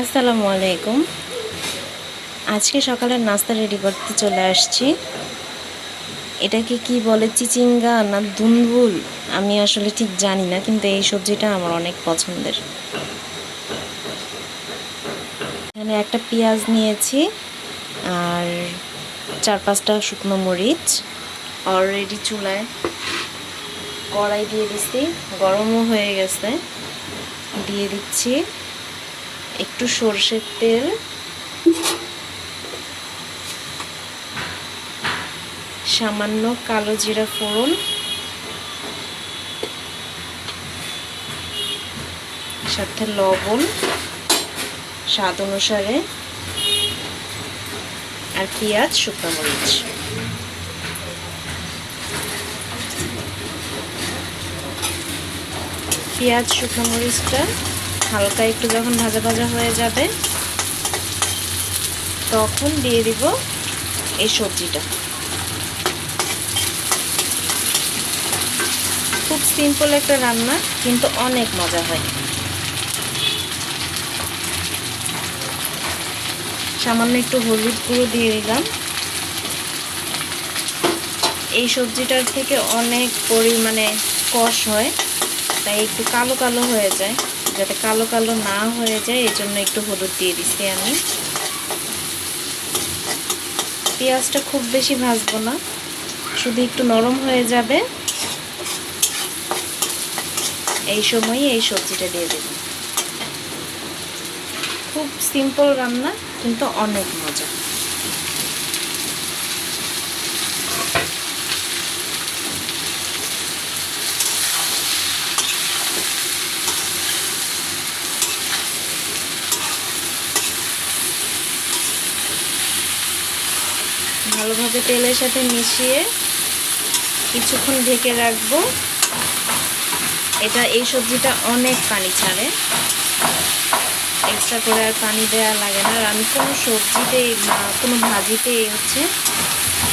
আসসালামু আলাইকুম। আজকে সকালের নাস্তা রেডি করতে চলে আসছি। এটাকে কি বলে চিচিঙ্গা না দুনবুল? আমি আসলে ঠিক জানি না, কিন্তু এই সবজিটা আমার অনেক পছন্দের। এখানে একটা পেঁয়াজ নিয়েছি আর চার পাঁচটা শুকনো মরিচ। অলরেডি চুলায় কড়াই দিয়ে দিচ্ছি গরমও হয়ে গেছে। দিয়ে দিচ্ছি। একটু সর্ষের তেল। সামান্য কালো জিরা ফোড়ন। সাথে লবণ। স্বাদ অনুসারে। আর পেঁয়াজ, শুকনো মরিচ। পেঁয়াজ, শুকনো মরিচটা হালকা একটু যখন ভাজা ভাজা হয়ে যাবে, তখন দিয়ে দিব এই সবজিটা। খুব সিম্পল একটা রান্না, কিন্তু অনেক মজা হয়। সামান্য একটু হলুদ গুঁড়ো দিয়ে দিলাম। এই সবজিটার থেকে অনেক পরিমাণে কষ হয়। তাই একটু কালো কালো হয়ে যায়। যাতে কালো কালো না হয়ে যায় এই জন্য একটু হলুদ দিয়ে দিচ্ছি আমি। পেঁয়াজটা খুব বেশি ভাজবো না, শুধু একটু নরম হয়ে যাবে। এই সময় এই সবজিটা দিয়ে দেব। খুব সিম্পল রান্না, কিন্তু অনেক মজা। ভালোভাবে তেলের সাথে মিশিয়ে কিছুক্ষণ ঢেকে রাখব। এটা এই সবজিটা অনেক পানি ছাড়ে। এক্সট্রা করে আর পানি দেওয়া লাগে না। আর আমি কোনো সবজিতে কোনো ভাজিতে হচ্ছে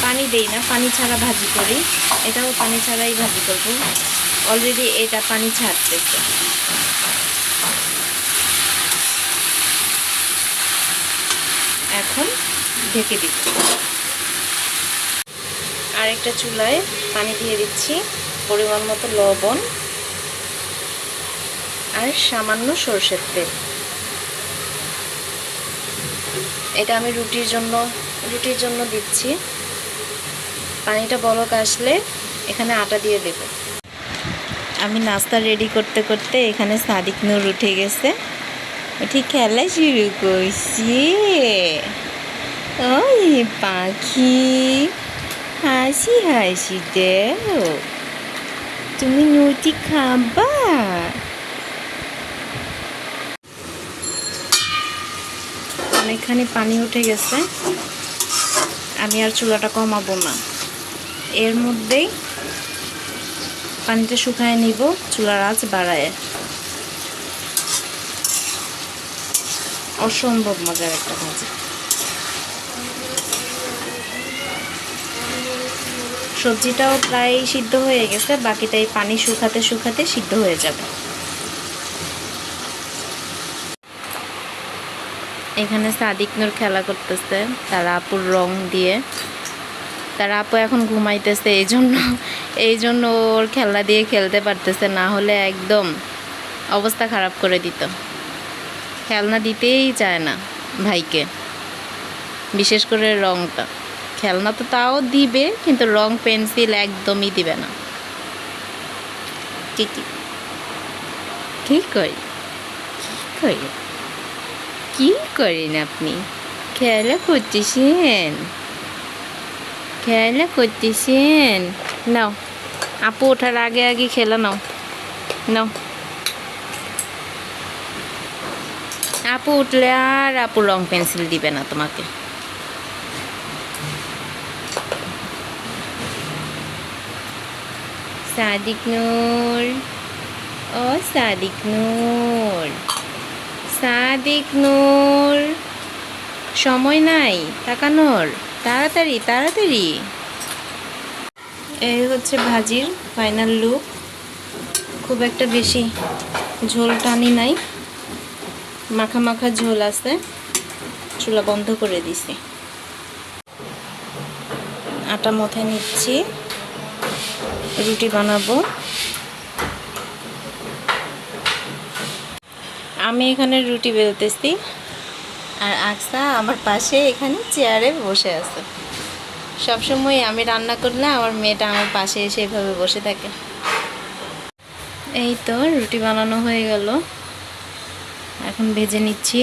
পানি দেই না। পানি ছাড়া ভাজি করি। এটাও পানি ছাড়াই ভাজি করব। অলরেডি এটা পানি ছাড়তেছে এখন ঢেকে দিব। আরেকটা চুলায় পানি দিয়ে দিচ্ছি পরিমাণ মতো লবণ আর সামান্য সর্ষের তেল। এটা আমি রুটির জন্য রুটির জন্য দিচ্ছি। পানিটা বলক আসলে এখানে আটা দিয়ে দেব। আমি নাস্তা রেডি করতে করতে এখানে সাদিক নূর উঠে গেছে। উঠে খেলা শুরু করছি। ওই পাখি। হাসি হাসি দেও তুমি নুটি খাবা অনেকখানি পানি উঠে গেছে আমি আর চুলাটা কমাবো না এর মধ্যেই পানিটা শুকায় নিব চুলার আঁচ বাড়ায় অসম্ভব মজার একটা ভাজি সবজিটাও প্রায় সিদ্ধ হয়ে গেছে, বাকিটাই পানি শুকাতে শুকাতে সিদ্ধ হয়ে যাবে। এখানে সাদিক নূর খেলা করতেছে, তার আপুর রং দিয়ে। তার আপু এখন ঘুমাইতেছে এই জন্য এই জন্য ওর খেলা দিয়ে খেলতে পারতেছে, না হলে একদম অবস্থা খারাপ করে দিত। খেলনা দিতেই চায় না ভাইকে, বিশেষ করে রংটা। খেলনা তো তাও দিবে, কিন্তু রং পেন্সিল একদমই দিবে না। কি কি? করি? কি করি? কি করেন আপনি? খেলা করতেছেন? খেলা করতেছেন? নাও, আপু ওঠার আগে আগে খেলা নাও। নাও। আপু উঠলে আর আপু রং পেন্সিল দিবে না তোমাকে। সাদিক নূর, ও সাদিক নূর সাদিক নূর। সময় নাই, তাকানোর, তাড়াতাড়ি তাড়াতাড়ি। এই হচ্ছে ভাজির ফাইনাল লুক খুব একটা বেশি ঝোল টানি নাই। মাখা মাখা ঝোল আছে। চুলা বন্ধ করে দিছি। আটা মথে নিচ্ছি। রুটি বানাবো। আমি এখানে রুটি বেলতেছি। আর আকসা আমার পাশে এখানে চেয়ারে বসে আছে। সবসময় আমি রান্না করলে আমার মেয়েটা আমার পাশে এসে এভাবে বসে থাকে। এই তো রুটি বানানো হয়ে গেল। এখন ভেজে নিচ্ছি।